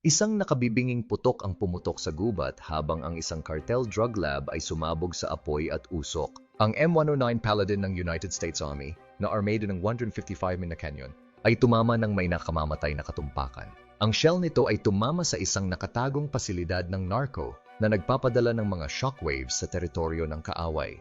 Isang nakabibinging putok ang pumutok sa gubat habang ang isang cartel drug lab ay sumabog sa apoy at usok. Ang M109 Paladin ng United States Army, na armado ng 155 na canyon, ay tumama ng may nakamamatay na katumpakan. Ang shell nito ay tumama sa isang nakatagong pasilidad ng narco na nagpapadala ng mga shockwaves sa teritoryo ng kaaway.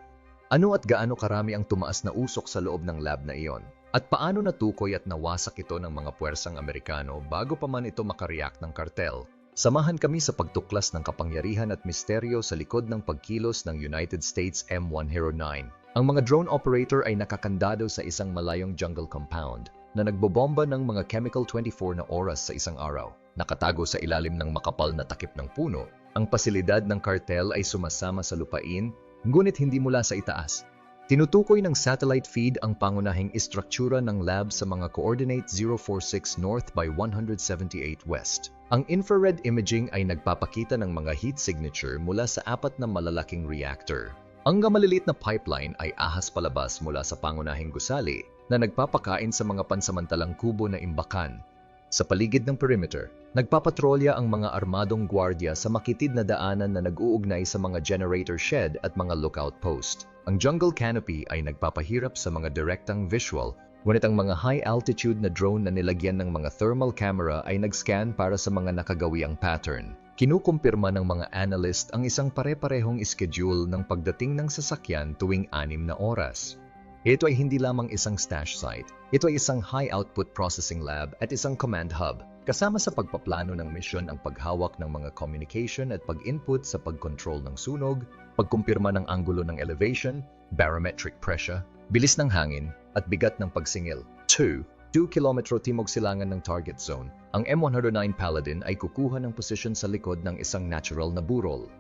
Ano at gaano karami ang tumaas na usok sa loob ng lab na iyon? At paano natukoy at nawasak ito ng mga puwersang Amerikano bago pa man ito makareact ng kartel? Samahan kami sa pagtuklas ng kapangyarihan at misteryo sa likod ng pagkilos ng United States M109. Ang mga drone operator ay nakakandado sa isang malayong jungle compound na nagbobomba ng mga chemical 24 na oras sa isang araw. Nakatago sa ilalim ng makapal na takip ng puno, ang pasilidad ng kartel ay sumasama sa lupain ngunit hindi mula sa itaas. Tinutukoy ng satellite feed ang pangunahing istruktura ng lab sa mga coordinate 046 north by 178 west. Ang infrared imaging ay nagpapakita ng mga heat signature mula sa apat na malalaking reactor. Ang maliliit na pipeline ay ahas palabas mula sa pangunahing gusali na nagpapakain sa mga pansamantalang kubo na imbakan. Sa paligid ng perimeter, nagpapatrolya ang mga armadong gwardiya sa makitid na daanan na nag-uugnay sa mga generator shed at mga lookout post. Ang jungle canopy ay nagpapahirap sa mga direktang visual, ngunit ang mga high-altitude na drone na nilagyan ng mga thermal camera ay nag-scan para sa mga nakagawiang pattern. Kinukumpirma ng mga analyst ang isang pare-parehong schedule ng pagdating ng sasakyan tuwing anim na oras. Ito ay hindi lamang isang stash site. Ito ay isang high-output processing lab at isang command hub. Kasama sa pagpaplano ng mission ang paghawak ng mga communication at pag-input sa pag-control ng sunog, pagkumpirma ng anggulo ng elevation, barometric pressure, bilis ng hangin, at bigat ng pagsingil. 2. 2 kilometro timog silangan ng target zone, ang M109 Paladin ay kukuha ng posisyon sa likod ng isang natural na burol.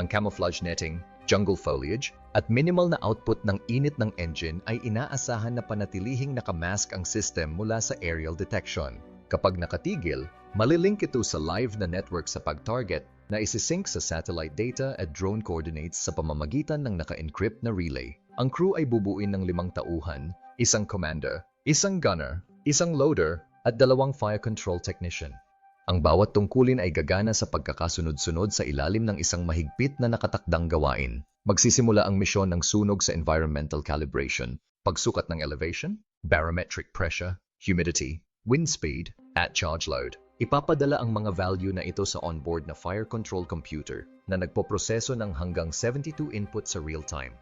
Ang camouflage netting, jungle foliage, at minimal na output ng init ng engine ay inaasahan na panatilihing nakamask ang system mula sa aerial detection. Kapag nakatigil, malilink ito sa live na network sa pag-target na isisync sa satellite data at drone coordinates sa pamamagitan ng naka-encrypt na relay. Ang crew ay bubuin ng limang tauhan, isang commander, isang gunner, isang loader, at dalawang fire control technician. Ang bawat tungkulin ay gagana sa pagkakasunod-sunod sa ilalim ng isang mahigpit na nakatakdang gawain. Magsisimula ang misyon ng sunog sa environmental calibration, pagsukat ng elevation, barometric pressure, humidity, wind speed, at charge load. Ipapadala ang mga value na ito sa onboard na fire control computer na nagpoproseso ng hanggang 72 input sa real time.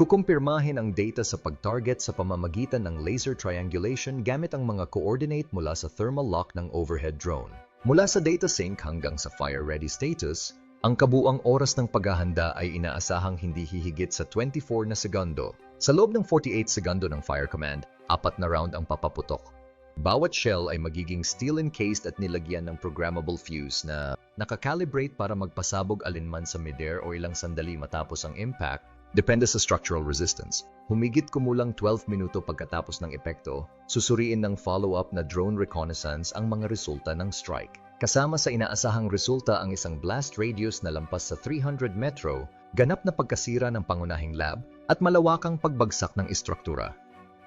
Kukumpirmahin ang data sa pag-target sa pamamagitan ng laser triangulation gamit ang mga coordinate mula sa thermal lock ng overhead drone. Mula sa data sync hanggang sa fire-ready status, ang kabuang oras ng paghahanda ay inaasahang hindi hihigit sa 24 na segundo. Sa loob ng 48 segundo ng fire command, apat na round ang papaputok. Bawat shell ay magiging steel-encased at nilagyan ng programmable fuse na nakakalibrate para magpasabog alinman sa midair o ilang sandali matapos ang impact Depende sa structural resistance. Humigit kumulang 12 minuto pagkatapos ng epekto, susuriin ng follow-up na drone reconnaissance ang mga resulta ng strike. Kasama sa inaasahang resulta ang isang blast radius na lampas sa 300 metro, ganap na pagkasira ng pangunahing lab, at malawakang pagbagsak ng istruktura.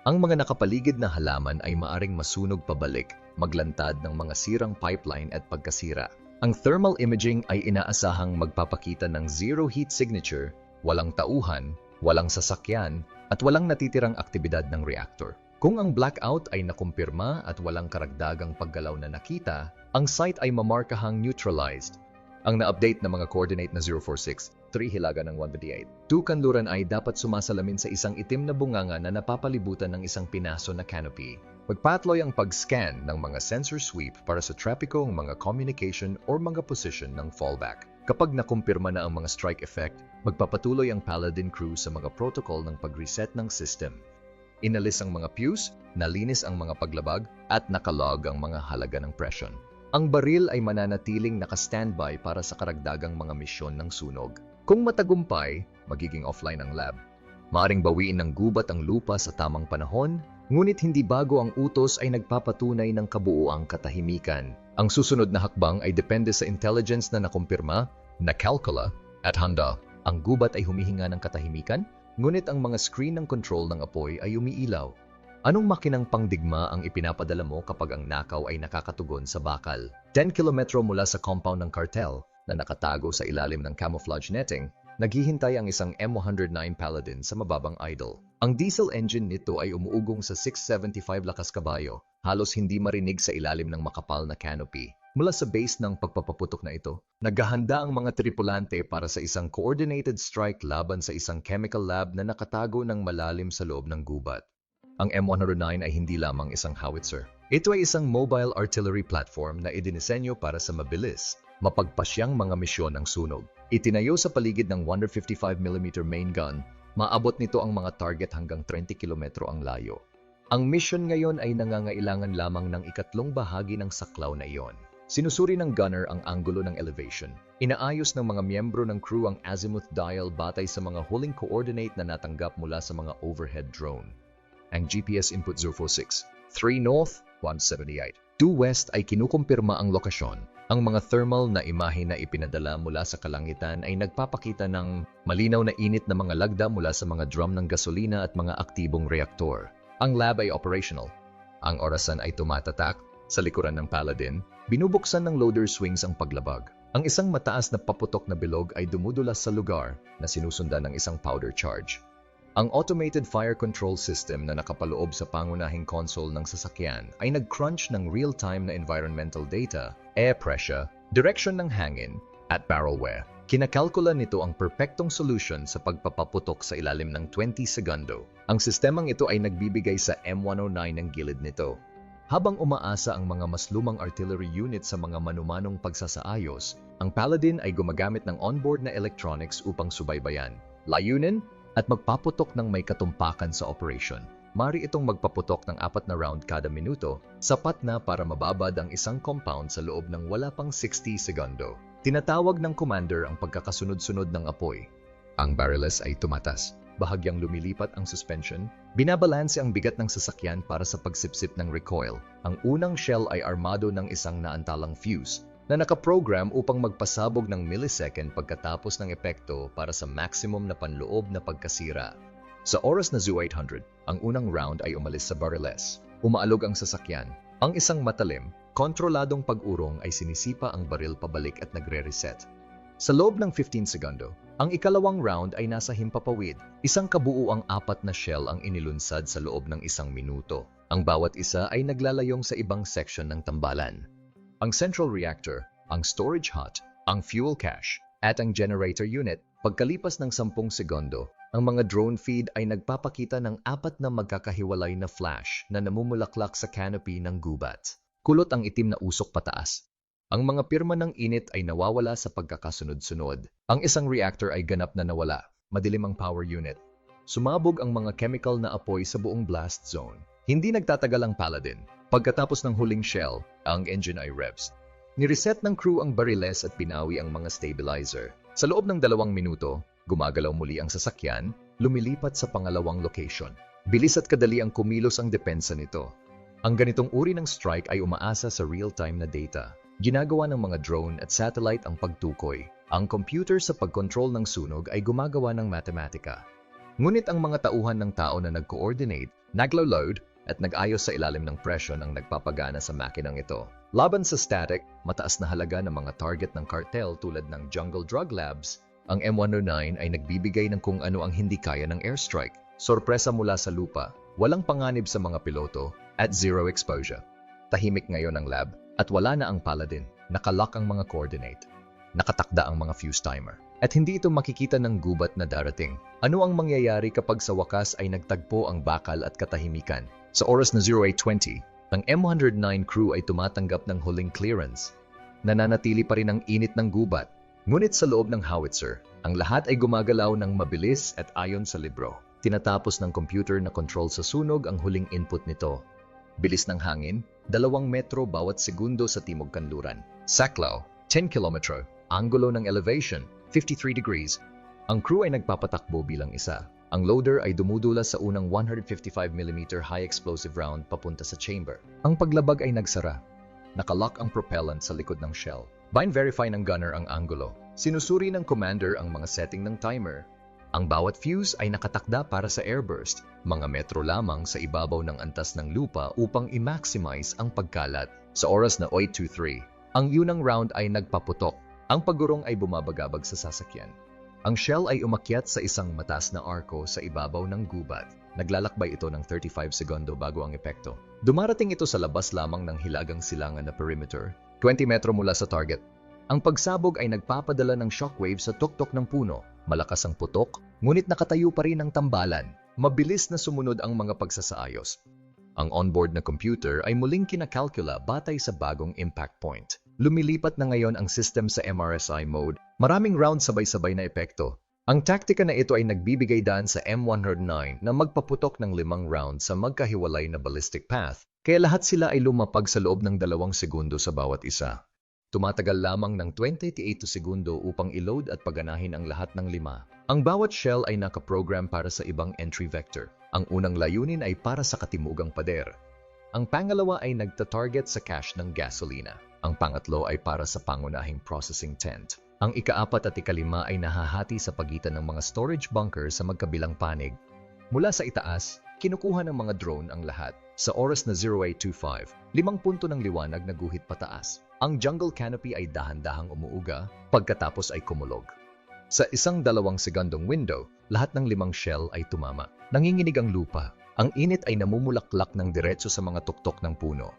Ang mga nakapaligid na halaman ay maaring masunog pabalik, maglantad ng mga sirang pipeline at pagkasira. Ang thermal imaging ay inaasahang magpapakita ng zero heat signature walang tauhan, walang sasakyan, at walang natitirang aktibidad ng reactor. Kung ang blackout ay nakumpirma at walang karagdagang paggalaw na nakita, ang site ay mamarkahang neutralized. Ang na-update na mga coordinate na 046, 3 hilaga ng 158. 2 kanluran ay dapat sumasalamin sa isang itim na bunganga na napapalibutan ng isang pinaso na canopy. Magpatuloy ang pag-scan ng mga sensor sweep para sa trapiko ng mga communication or mga position ng fallback. Kapag nakumpirma na ang mga strike effect, magpapatuloy ang Paladin crew sa mga protocol ng pag-reset ng system. Inalis ang mga fuse, nalinis ang mga paglabag, at nakalog ang mga halaga ng presyon. Ang baril ay mananatiling naka-standby para sa karagdagang mga misyon ng sunog. Kung matagumpay, magiging offline ang lab. Maaring bawiin ng gubat ang lupa sa tamang panahon, ngunit hindi bago ang utos ay nagpapatunay ng kabuuang katahimikan. Ang susunod na hakbang ay depende sa intelligence na nakumpirma, nakalkula, at handa. Ang gubat ay humihinga ng katahimikan, ngunit ang mga screen ng control ng apoy ay umiilaw. Anong makinang pangdigma ang ipinapadala mo kapag ang nakaw ay nakakatugon sa bakal? 10 kilometro mula sa compound ng cartel na nakatago sa ilalim ng camouflage netting, naghihintay ang isang M109 Paladin sa mababang idle. Ang diesel engine nito ay umuugong sa 675 lakas kabayo, halos hindi marinig sa ilalim ng makapal na canopy. Mula sa base ng pagpapaputok na ito, naghahanda ang mga tripulante para sa isang coordinated strike laban sa isang chemical lab na nakatago ng malalim sa loob ng gubat. Ang M109 ay hindi lamang isang howitzer. Ito ay isang mobile artillery platform na idinisenyo para sa mabilis, mapagpasyang mga misyon ng sunog. Itinayo sa paligid ng 155mm main gun, maabot nito ang mga target hanggang 30 kilometro ang layo. Ang mission ngayon ay nangangailangan lamang ng ikatlong bahagi ng saklaw na iyon. Sinusuri ng gunner ang anggulo ng elevation. Inaayos ng mga miyembro ng crew ang azimuth dial batay sa mga huling coordinate na natanggap mula sa mga overhead drone. Ang GPS input 046, 3 north, 178. 2 west ay kinukumpirma ang lokasyon. Ang mga thermal na imahe na ipinadala mula sa kalangitan ay nagpapakita ng malinaw na init na mga lagda mula sa mga drum ng gasolina at mga aktibong reaktor. Ang lab ay operational. Ang orasan ay tumatatak. Sa likuran ng Paladin, binubuksan ng loader swings ang paglabag. Ang isang mataas na paputok na bilog ay dumudulas sa lugar na sinusundan ng isang powder charge. Ang automated fire control system na nakapaloob sa pangunahing console ng sasakyan ay nag-crunch ng real-time na environmental data, air pressure, direction ng hangin, at barrel wear. Kinakalkula nito ang perpektong solution sa pagpapaputok sa ilalim ng 20 segundo. Ang sistemang ito ay nagbibigay sa M109 ng gilid nito. Habang umaasa ang mga mas lumang artillery unit sa mga manumanong pagsasaayos, ang Paladin ay gumagamit ng onboard na electronics upang subaybayan. Layunin, at magpaputok ng may katumpakan sa operation. Mari itong magpaputok ng apat na round kada minuto, sapat na para mababad ang isang compound sa loob ng wala pang 60 segundo. Tinatawag ng commander ang pagkakasunod-sunod ng apoy. Ang barreless ay tumatas. Bahagyang lumilipat ang suspension, binabalanse ang bigat ng sasakyan para sa pagsipsip ng recoil. Ang unang shell ay armado ng isang naantalang fuse na nakaprogram upang magpasabog ng millisecond pagkatapos ng epekto para sa maximum na panloob na pagkasira. Sa oras na 0800, ang unang round ay umalis sa barreless. Umaalog ang sasakyan. Ang isang matalim, kontroladong pag-urong ay sinisipa ang baril pabalik at nagre-reset. Sa loob ng 15 segundo, ang ikalawang round ay nasa himpapawid. Isang kabuo ang apat na shell ang inilunsad sa loob ng isang minuto. Ang bawat isa ay naglalayong sa ibang section ng tambalan ang central reactor, ang storage hut, ang fuel cache, at ang generator unit. Pagkalipas ng 10 segundo, ang mga drone feed ay nagpapakita ng apat na magkakahiwalay na flash na namumulaklak sa canopy ng gubat. Kulot ang itim na usok pataas. Ang mga pirma ng init ay nawawala sa pagkakasunod-sunod. Ang isang reactor ay ganap na nawala. Madilim ang power unit. Sumabog ang mga chemical na apoy sa buong blast zone. Hindi nagtatagal ang Paladin. Pagkatapos ng huling shell, ang engine ay revs. Nireset ng crew ang bariles at pinawi ang mga stabilizer. Sa loob ng dalawang minuto, gumagalaw muli ang sasakyan, lumilipat sa pangalawang location. Bilis at kadali ang kumilos ang depensa nito. Ang ganitong uri ng strike ay umaasa sa real-time na data. Ginagawa ng mga drone at satellite ang pagtukoy. Ang computer sa pagkontrol ng sunog ay gumagawa ng matematika. Ngunit ang mga tauhan ng tao na nag-coordinate, naglo-load, at nag-ayos sa ilalim ng presyon ang nagpapagana sa makinang ito. Laban sa static, mataas na halaga ng mga target ng cartel tulad ng Jungle Drug Labs, ang M109 ay nagbibigay ng kung ano ang hindi kaya ng airstrike. Sorpresa mula sa lupa, walang panganib sa mga piloto, at zero exposure. Tahimik ngayon ang lab, at wala na ang Paladin. Nakalock ang mga coordinate. Nakatakda ang mga fuse timer. At hindi ito makikita ng gubat na darating. Ano ang mangyayari kapag sa wakas ay nagtagpo ang bakal at katahimikan? Sa oras na 0820, ang M109 crew ay tumatanggap ng huling clearance. Nananatili pa rin ang init ng gubat. Ngunit sa loob ng howitzer, ang lahat ay gumagalaw ng mabilis at ayon sa libro. Tinatapos ng computer na control sa sunog ang huling input nito. Bilis ng hangin, dalawang metro bawat segundo sa timog kanluran. Saklaw, 10 kilometro. Angulo ng elevation, 53 degrees. Ang crew ay nagpapatakbo bilang isa. Ang loader ay dumudula sa unang 155mm high explosive round papunta sa chamber. Ang paglabag ay nagsara. Nakalock ang propellant sa likod ng shell. Bind verify ng gunner ang angulo. Sinusuri ng commander ang mga setting ng timer. Ang bawat fuse ay nakatakda para sa airburst, mga metro lamang sa ibabaw ng antas ng lupa upang i-maximize ang pagkalat. Sa oras na 8.23, ang unang round ay nagpaputok. Ang pagurong ay bumabagabag sa sasakyan. Ang shell ay umakyat sa isang mataas na arko sa ibabaw ng gubat. Naglalakbay ito ng 35 segundo bago ang epekto. Dumarating ito sa labas lamang ng hilagang silangan na perimeter, 20 metro mula sa target. Ang pagsabog ay nagpapadala ng shockwave sa tuktok ng puno. Malakas ang putok, ngunit nakatayo pa rin ang tambalan. Mabilis na sumunod ang mga pagsasaayos. Ang onboard na computer ay muling kinakalkula batay sa bagong impact point. Lumilipat na ngayon ang system sa MRSI mode. Maraming round sabay-sabay na epekto. Ang taktika na ito ay nagbibigay daan sa M109 na magpaputok ng limang round sa magkahiwalay na ballistic path, kaya lahat sila ay lumapag sa loob ng dalawang segundo sa bawat isa. Tumatagal lamang ng 28 segundo upang i-load at paganahin ang lahat ng lima. Ang bawat shell ay nakaprogram para sa ibang entry vector. Ang unang layunin ay para sa katimugang pader. Ang pangalawa ay nagta-target sa cache ng gasolina. Ang pangatlo ay para sa pangunahing processing tent. Ang ikaapat at ikalima ay nahahati sa pagitan ng mga storage bunker sa magkabilang panig. Mula sa itaas, kinukuha ng mga drone ang lahat. Sa oras na 0825, limang punto ng liwanag na guhit pataas. Ang jungle canopy ay dahan-dahang umuuga, pagkatapos ay kumulog. Sa isang dalawang segundong window, lahat ng limang shell ay tumama. Nanginginig ang lupa. Ang init ay namumulaklak ng diretso sa mga tuktok ng puno.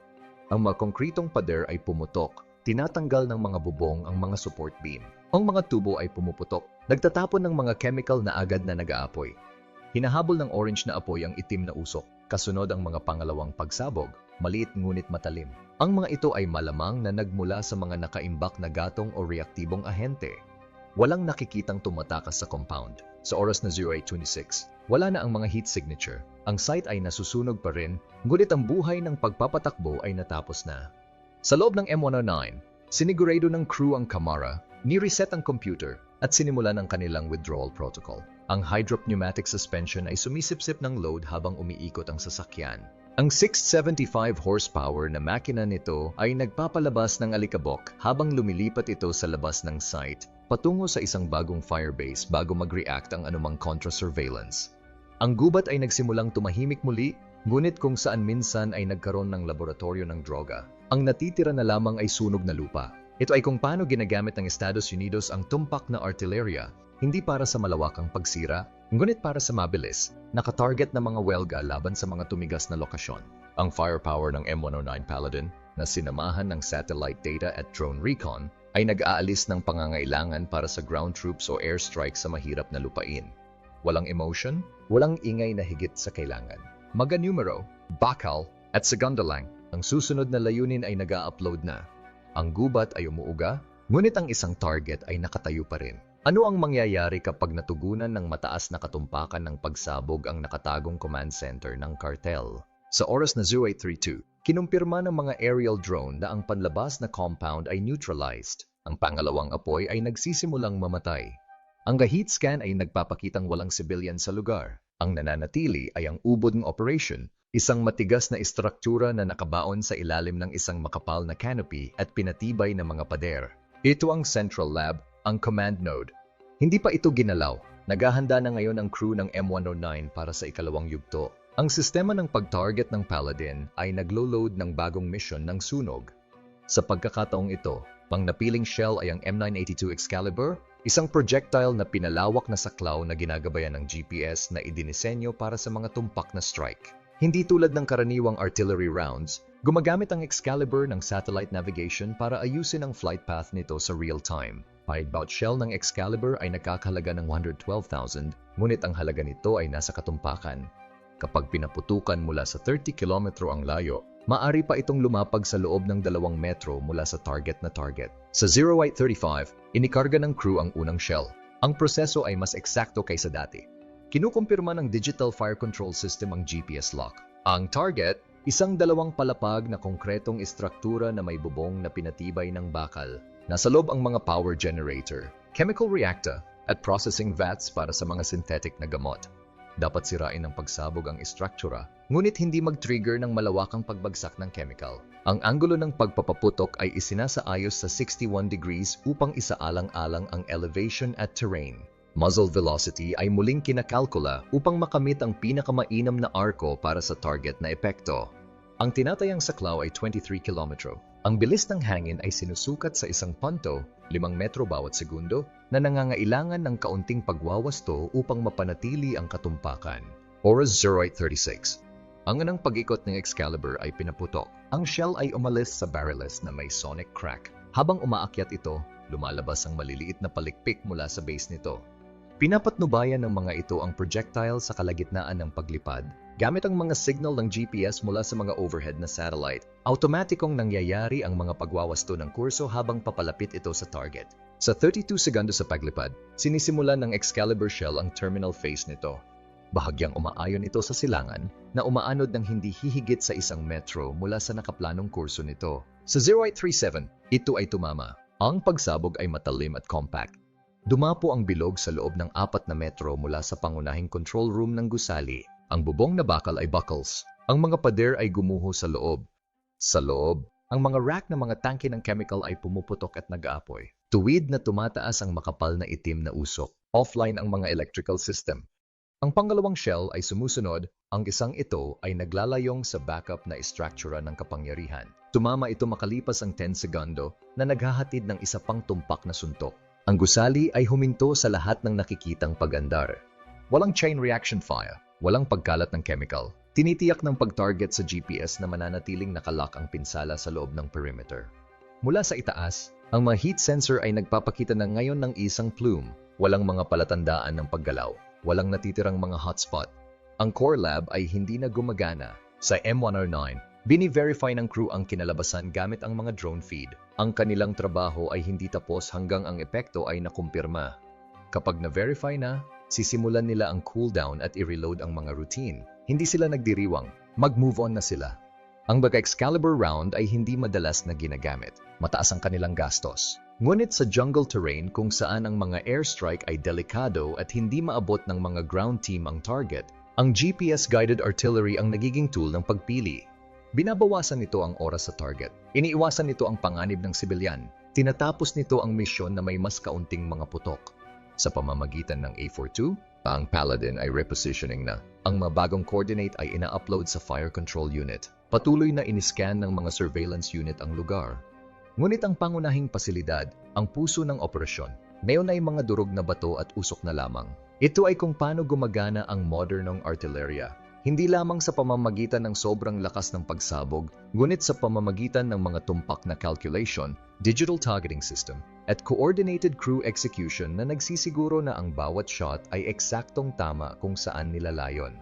Ang mga konkretong pader ay pumutok, tinatanggal ng mga bubong ang mga support beam. Ang mga tubo ay pumuputok, nagtatapon ng mga chemical na agad na nag-aapoy. Hinahabol ng orange na apoy ang itim na usok, kasunod ang mga pangalawang pagsabog, maliit ngunit matalim. Ang mga ito ay malamang na nagmula sa mga nakaimbak na gatong o reaktibong ahente. Walang nakikitang tumatakas sa compound. Sa oras na 0826, wala na ang mga heat signature. Ang site ay nasusunog pa rin, ngunit ang buhay ng pagpapatakbo ay natapos na. Sa loob ng M109, sinigurado ng crew ang Camara, ni-reset ang computer at sinimulan ang kanilang withdrawal protocol. Ang hydropneumatic suspension ay sumisipsip ng load habang umiikot ang sasakyan. Ang 675 horsepower na makina nito ay nagpapalabas ng alikabok habang lumilipat ito sa labas ng site patungo sa isang bagong firebase bago mag-react ang anumang contra-surveillance. Ang gubat ay nagsimulang tumahimik muli, ngunit kung saan minsan ay nagkaroon ng laboratorio ng droga. Ang natitira na lamang ay sunog na lupa. Ito ay kung paano ginagamit ng Estados Unidos ang tumpak na artillerya, hindi para sa malawakang pagsira, ngunit para sa mabilis, nakatarget na mga welga laban sa mga tumigas na lokasyon. Ang firepower ng M109 Paladin, na sinamahan ng satellite data at drone recon, ay nag-aalis ng pangangailangan para sa ground troops o airstrike sa mahirap na lupain. Walang emotion, walang ingay na higit sa kailangan. Maga numero, bakal, at segunda lang, ang susunod na layunin ay nag-a-upload na. Ang gubat ay umuuga, ngunit ang isang target ay nakatayo pa rin. Ano ang mangyayari kapag natugunan ng mataas na katumpakan ng pagsabog ang nakatagong command center ng cartel? Sa oras na 0832, kinumpirma ng mga aerial drone na ang panlabas na compound ay neutralized. Ang pangalawang apoy ay nagsisimulang mamatay. Ang heat scan ay nagpapakitang walang civilian sa lugar. Ang nananatili ay ang ubod ng operation, isang matigas na istruktura na nakabaon sa ilalim ng isang makapal na canopy at pinatibay na mga pader. Ito ang central lab, ang command node. Hindi pa ito ginalaw. Naghahanda na ngayon ang crew ng M109 para sa ikalawang yugto. Ang sistema ng pag-target ng Paladin ay naglo-load ng bagong mission ng sunog. Sa pagkakataong ito, pang napiling shell ay ang M982 Excalibur, isang projectile na pinalawak na saklaw na ginagabayan ng GPS na idinisenyo para sa mga tumpak na strike. Hindi tulad ng karaniwang artillery rounds, gumagamit ang Excalibur ng satellite navigation para ayusin ang flight path nito sa real time. Pahigbout shell ng Excalibur ay nakakahalaga ng 112,000, ngunit ang halaga nito ay nasa katumpakan. Kapag pinaputukan mula sa 30 kilometro ang layo, maari pa itong lumapag sa loob ng dalawang metro mula sa target na target. Sa 0835, inikarga ng crew ang unang shell. Ang proseso ay mas eksakto kaysa dati. Kinukumpirma ng Digital Fire Control System ang GPS lock. Ang target, isang dalawang palapag na konkretong istruktura na may bubong na pinatibay ng bakal. Nasa loob ang mga power generator, chemical reactor, at processing vats para sa mga synthetic na gamot. Dapat sirain ng pagsabog ang istruktura, ngunit hindi mag-trigger ng malawakang pagbagsak ng chemical. Ang anggulo ng pagpapaputok ay isinasaayos sa 61 degrees upang isaalang-alang ang elevation at terrain. Muzzle velocity ay muling kinakalkula upang makamit ang pinakamainam na arko para sa target na epekto. Ang tinatayang saklaw ay 23 kilometro. Ang bilis ng hangin ay sinusukat sa isang punto, 5 metro bawat segundo, na nangangailangan ng kaunting pagwawasto upang mapanatili ang katumpakan. Oras 0836. Ang anang pag-ikot ng Excalibur ay pinaputok. Ang shell ay umalis sa barreless na may sonic crack. Habang umaakyat ito, lumalabas ang maliliit na palikpik mula sa base nito. Pinapatnubayan ng mga ito ang projectile sa kalagitnaan ng paglipad. Gamit ang mga signal ng GPS mula sa mga overhead na satellite, automatikong nangyayari ang mga pagwawasto ng kurso habang papalapit ito sa target. Sa 32 segundo sa paglipad, sinisimulan ng Excalibur shell ang terminal phase nito. Bahagyang umaayon ito sa silangan na umaanod ng hindi hihigit sa isang metro mula sa nakaplanong kurso nito. Sa 0837, ito ay tumama. Ang pagsabog ay matalim at compact. Dumapo ang bilog sa loob ng apat na metro mula sa pangunahing control room ng gusali. Ang bubong na bakal ay buckles. Ang mga pader ay gumuho sa loob. Sa loob, ang mga rack ng mga tangke ng chemical ay pumuputok at nag-aapoy. Tuwid na tumataas ang makapal na itim na usok. Offline ang mga electrical system. Ang pangalawang shell ay sumusunod, ang isang ito ay naglalayong sa backup na istruktura ng kapangyarihan. Tumama ito makalipas ang 10 segundo na naghahatid ng isa pang tumpak na suntok. Ang gusali ay huminto sa lahat ng nakikitang pagandar. Walang chain reaction fire, walang pagkalat ng chemical. Tinitiyak ng pag-target sa GPS na mananatiling nakalock ang pinsala sa loob ng perimeter. Mula sa itaas, ang mga heat sensor ay nagpapakita na ngayon ng isang plume, walang mga palatandaan ng paggalaw, walang natitirang mga hotspot. Ang core lab ay hindi na gumagana. Sa M109, bini-verify ng crew ang kinalabasan gamit ang mga drone feed. Ang kanilang trabaho ay hindi tapos hanggang ang epekto ay nakumpirma. Kapag na-verify na, sisimulan nila ang cooldown at i-reload ang mga routine. Hindi sila nagdiriwang, mag-move on na sila. Ang Baga Excalibur round ay hindi madalas na ginagamit. Mataas ang kanilang gastos. Ngunit sa jungle terrain kung saan ang mga airstrike ay delikado at hindi maabot ng mga ground team ang target, ang GPS-guided artillery ang nagiging tool ng pagpili. Binabawasan nito ang oras sa target. Iniiwasan nito ang panganib ng sibilyan. Tinatapos nito ang misyon na may mas kaunting mga putok. Sa pamamagitan ng A42, ang Paladin ay repositioning na. Ang mabagong coordinate ay ina-upload sa fire control unit. Patuloy na iniscan ng mga surveillance unit ang lugar. Ngunit ang pangunahing pasilidad, ang puso ng operasyon, ngayon ay mga durog na bato at usok na lamang. Ito ay kung paano gumagana ang modernong artillerya. Hindi lamang sa pamamagitan ng sobrang lakas ng pagsabog, ngunit sa pamamagitan ng mga tumpak na calculation, digital targeting system, at coordinated crew execution na nagsisiguro na ang bawat shot ay eksaktong tama kung saan nilalayon.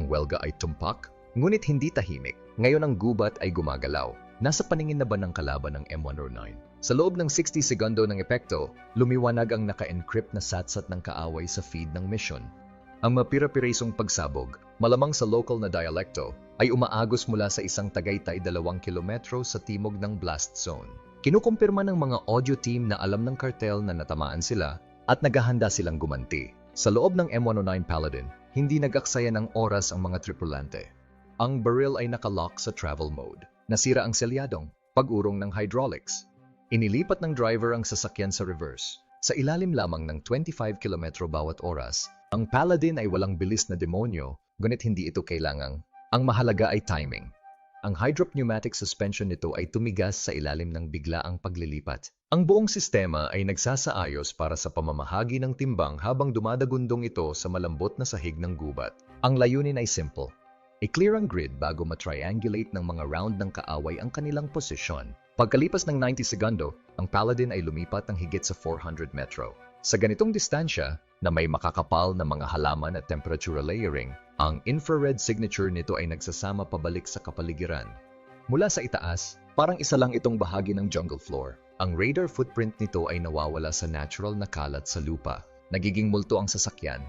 Ang welga ay tumpak, ngunit hindi tahimik. Ngayon ang gubat ay gumagalaw. Nasa paningin na ba ng kalaban ng M109? Sa loob ng 60 segundo ng epekto, lumiwanag ang naka-encrypt na satsat ng kaaway sa feed ng mission. Ang mapira-piresong pagsabog, malamang sa local na dialekto, ay umaagos mula sa isang tagaytay dalawang kilometro sa timog ng blast zone. Kinukumpirma ng mga audio team na alam ng kartel na natamaan sila at naghahanda silang gumanti. Sa loob ng M109 Paladin, hindi nag-aksaya ng oras ang mga tripulante. Ang barrel ay nakalock sa travel mode. Nasira ang selyadong, pag-urong ng hydraulics. Inilipat ng driver ang sasakyan sa reverse. Sa ilalim lamang ng 25 km bawat oras, ang Paladin ay walang bilis na demonyo, ngunit hindi ito kailangang. Ang mahalaga ay timing. Ang hydropneumatic suspension nito ay tumigas sa ilalim ng biglaang paglilipat. Ang buong sistema ay nagsasaayos para sa pamamahagi ng timbang habang dumadagundong ito sa malambot na sahig ng gubat. Ang layunin ay simple. I-clear ang grid bago matriangulate ng mga round ng kaaway ang kanilang posisyon. Pagkalipas ng 90 segundo, ang Paladin ay lumipat ng higit sa 400 metro. Sa ganitong distansya, na may makakapal na mga halaman at temperature layering, ang infrared signature nito ay nagsasama pabalik sa kapaligiran. Mula sa itaas, parang isa lang itong bahagi ng jungle floor. Ang radar footprint nito ay nawawala sa natural na kalat sa lupa. Nagiging multo ang sasakyan.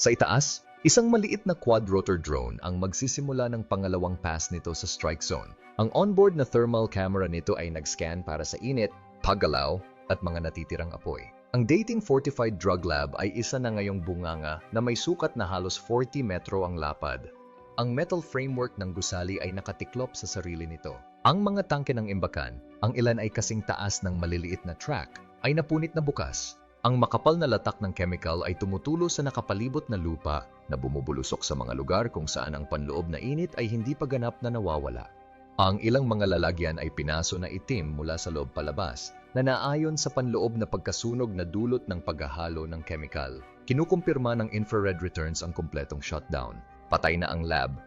Sa itaas, isang maliit na quad-rotor drone ang magsisimula ng pangalawang pass nito sa strike zone. Ang onboard na thermal camera nito ay nag-scan para sa init, paggalaw, at mga natitirang apoy. Ang dating fortified drug lab ay isa na ngayong bunganga na may sukat na halos 40 metro ang lapad. Ang metal framework ng gusali ay nakatiklop sa sarili nito. Ang mga tangke ng imbakan, ang ilan ay kasing taas ng maliliit na track, ay napunit na bukas. Ang makapal na latak ng chemical ay tumutulo sa nakapalibot na lupa na bumubulusok sa mga lugar kung saan ang panloob na init ay hindi pa ganap na nawawala. Ang ilang mga lalagyan ay pinaso na itim mula sa loob palabas na naayon sa panloob na pagkasunog na dulot ng paghahalo ng chemical. Kinukumpirma ng infrared returns ang kumpletong shutdown. Patay na ang lab.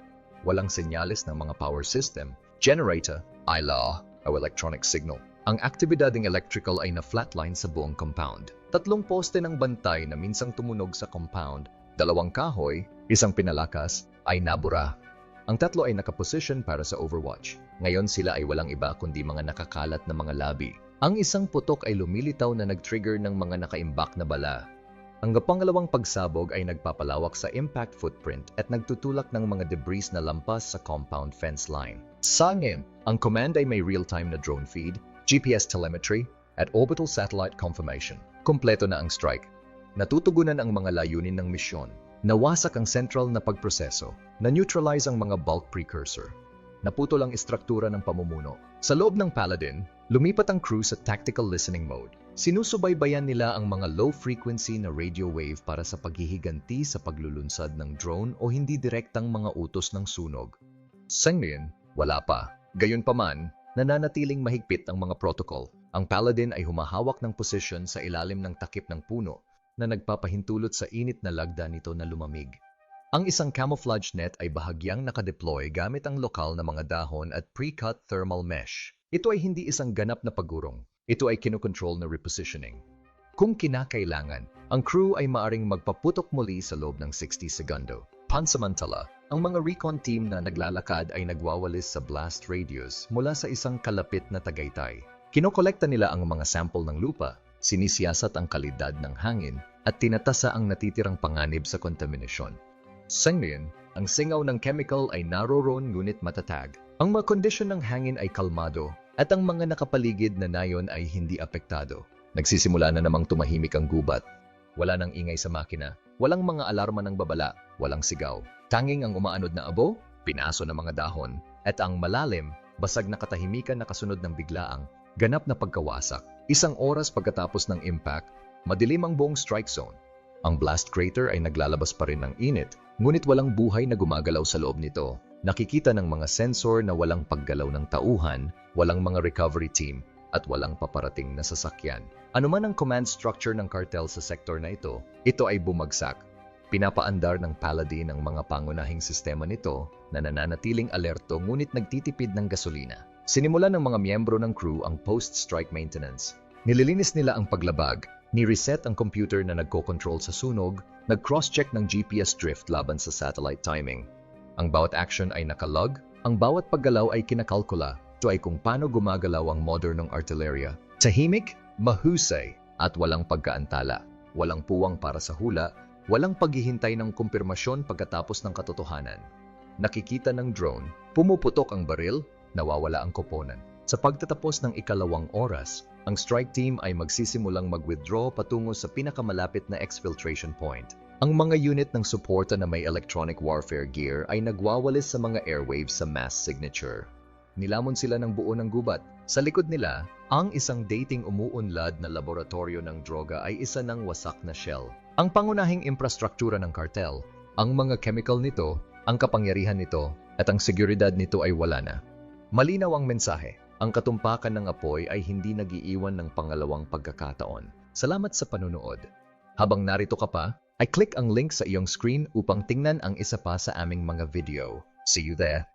Walang senyales ng mga power system, generator, ILA, o electronic signal. Ang aktibidading electrical ay na-flatline sa buong compound. Tatlong poste ng bantay na minsang tumunog sa compound, dalawang kahoy, isang pinalakas, ay nabura. Ang tatlo ay nakaposition para sa Overwatch. Ngayon sila ay walang iba kundi mga nakakalat na mga labi. Ang isang putok ay lumilitaw na nag-trigger ng mga nakaimbak na bala. Ang pangalawang pagsabog ay nagpapalawak sa impact footprint at nagtutulak ng mga debris na lampas sa compound fence line. Sangin, ang command ay may real-time na drone feed, GPS telemetry, at orbital satellite confirmation. Kompleto na ang strike. Natutugunan ang mga layunin ng misyon. Nawasak ang central na pagproseso. Na-neutralize ang mga bulk precursor. Naputol ang istruktura ng pamumuno. Sa loob ng Paladin, lumipat ang crew sa tactical listening mode. Sinusubaybayan nila ang mga low-frequency na radio wave para sa paghihiganti sa paglulunsad ng drone o hindi direktang mga utos ng sunog. Sa ngayon, wala pa. Gayunpaman, nananatiling mahigpit ang mga protocol. Ang Paladin ay humahawak ng posisyon sa ilalim ng takip ng puno na nagpapahintulot sa init na lagda nito na lumamig. Ang isang camouflage net ay bahagyang nakadeploy gamit ang lokal na mga dahon at pre-cut thermal mesh. Ito ay hindi isang ganap na pagurong. Ito ay kinokontrol na repositioning. Kung kinakailangan, ang crew ay maaring magpaputok muli sa loob ng 60 segundo. Pansamantala, ang mga recon team na naglalakad ay nagwawalis sa blast radius mula sa isang kalapit na Tagaytay. Kinokolekta nila ang mga sample ng lupa, sinisiyasat ang kalidad ng hangin, at tinatasa ang natitirang panganib sa kontaminasyon. Sa ngayon, ang singaw ng chemical ay naroroon ngunit matatag. Ang mga kondisyon ng hangin ay kalmado at ang mga nakapaligid na nayon ay hindi apektado. Nagsisimula na namang tumahimik ang gubat. Wala nang ingay sa makina, walang mga alarma ng babala, walang sigaw. Tanging ang umaanod na abo, pinaso ng mga dahon, at ang malalim, basag na katahimikan na kasunod ng biglaang, ganap na pagkawasak. Isang oras pagkatapos ng impact, madilim ang buong strike zone. Ang blast crater ay naglalabas pa rin ng init, ngunit walang buhay na gumagalaw sa loob nito. Nakikita ng mga sensor na walang paggalaw ng tauhan, walang mga recovery team, at walang paparating na sasakyan. Ano man ang command structure ng cartel sa sektor na ito, ito ay bumagsak. Pinapaandar ng Paladin ang mga pangunahing sistema nito na nananatiling alerto ngunit nagtitipid ng gasolina. Sinimulan ng mga miyembro ng crew ang post-strike maintenance. Nililinis nila ang paglabag, ni-reset ang computer na nagko-control sa sunog, nag-cross-check ng GPS drift laban sa satellite timing. Ang bawat action ay nakalog, ang bawat paggalaw ay kinakalkula. Ito ay kung paano gumagalaw ang modernong artillerya. Tahimik, mahusay, at walang pagkaantala. Walang puwang para sa hula, walang paghihintay ng kumpirmasyon pagkatapos ng katotohanan. Nakikita ng drone, pumuputok ang baril, nawawala ang koponan. Sa pagtatapos ng ikalawang oras, ang strike team ay magsisimulang mag-withdraw patungo sa pinakamalapit na exfiltration point. Ang mga unit ng suporta na may electronic warfare gear ay nagwawalis sa mga airwaves sa mass signature. Nilamon sila ng buo ng gubat. Sa likod nila, ang isang dating umuunlad na laboratorio ng droga ay isa ng wasak na shell. Ang pangunahing infrastruktura ng cartel, ang mga chemical nito, ang kapangyarihan nito, at ang seguridad nito ay wala na. Malinaw ang mensahe. Ang katumpakan ng apoy ay hindi nagiiwan ng pangalawang pagkakataon. Salamat sa panunood. Habang narito ka pa, ay click ang link sa iyong screen upang tingnan ang isa pa sa aming mga video. See you there!